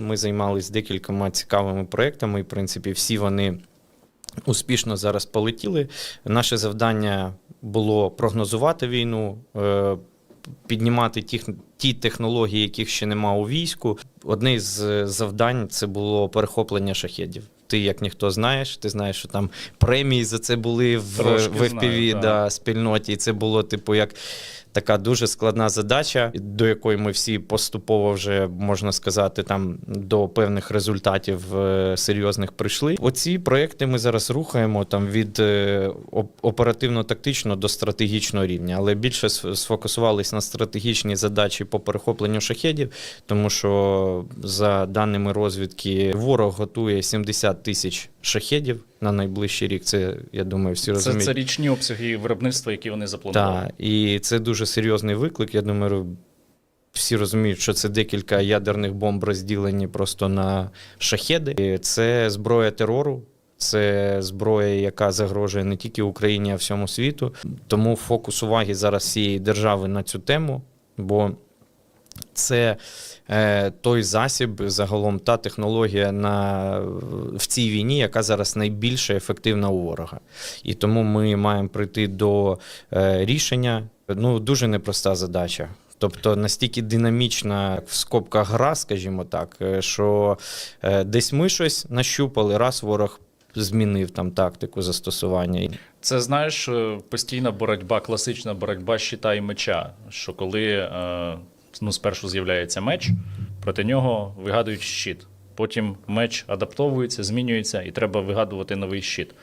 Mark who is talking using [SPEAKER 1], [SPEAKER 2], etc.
[SPEAKER 1] Ми займалися декількома цікавими проектами. і, В принципі, всі вони успішно зараз полетіли. Наше завдання було прогнозувати війну. е, Піднімати ті, технології, яких ще нема у війську. Одне з е, завдань це було перехоплення шахедів. Ти, як ніхто знаєш, ти знаєш, що там премії за це були в,
[SPEAKER 2] Трошки
[SPEAKER 1] в FPV
[SPEAKER 2] знаю,
[SPEAKER 1] да, спільноті. І це було, типу, як така дуже складна задача, до якої ми всі поступово вже можна сказати, там до певних результатів е, серйозних прийшли. Оці проекти ми зараз рухаємо там від е, оперативно-тактичного до стратегічного рівня, але більше сфокусувались на стратегічні задачі по перехопленню шахедів, тому що за даними розвідки, ворог готує 70 тисяч шахедів на найближчий рік. Це я думаю, всі розуміють.
[SPEAKER 2] це річні обсяги виробництва, які вони запланували.
[SPEAKER 1] Так, і це дуже серйозний виклик. Я думаю, всі розуміють, що це декілька ядерних бомб розділені просто на шахеди. І Це зброя терору. Це зброя, яка загрожує не тільки Україні, а всьому світу. Тому фокус уваги зараз всієї держави на цю тему, бо це е, той засіб, загалом та технологія на, в цій війні, яка зараз найбільше ефективна у ворога. І тому ми маємо прийти до е, рішення. Ну, дуже непроста задача. Тобто настільки динамічна в скобках гра, скажімо так, е, що е, десь ми щось нащупали, раз ворог змінив там тактику застосування.
[SPEAKER 2] Це знаєш, е, постійна боротьба, класична боротьба щита і меча. Що коли е, ну, спершу з'являється меч, проти нього вигадують щит. Потім меч адаптовується, змінюється, і треба вигадувати новий щит.